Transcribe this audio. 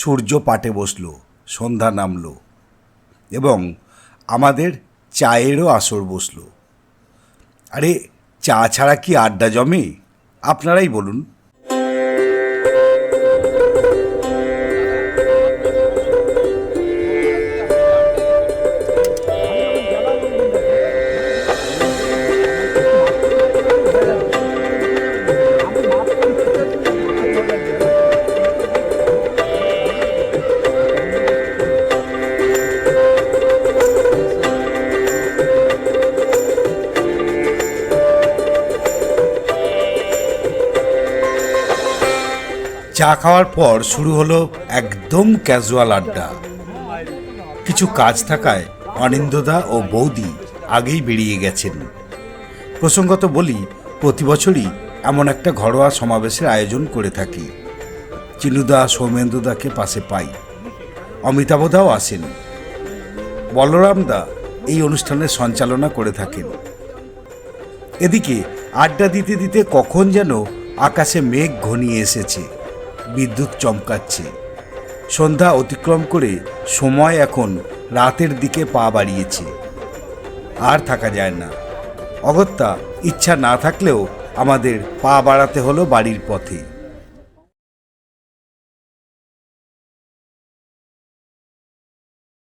সূর্য পাটে বসল, সন্ধ্যা নামল এবং আমাদের চায়েরও আসর বসল। আরে চা ছাড়া কি আড্ডা জমে? আপনারাই বলুন। চা খাওয়ার পর শুরু হলো একদম ক্যাজুয়াল আড্ডা। কিছু কাজ থাকায় অনিন্দদা ও বৌদি আগেই বেরিয়ে গেছেন। প্রসঙ্গত বলি, প্রতি বছরই এমন একটা ঘরোয়া সমাবেশের আয়োজন করে থাকি। চিনুদা সৌমেন্দ্রদাকে পাশে পাই। অমিতাভদাও আসেন। বলরামদা এই অনুষ্ঠানের সঞ্চালনা করে থাকেন। এদিকে আড্ডা দিতে দিতে কখন যেন আকাশে মেঘ ঘনিয়ে এসেছে। বিদ্যুৎ চমকাচ্ছে। সন্ধ্যা অতিক্রম করে সময় এখন রাতের দিকে পা বাড়িয়েছে। আর থাকা যায় না। অগত্যা ইচ্ছা না থাকলেও আমাদের পা বাড়াতে হলো বাড়ির পথে।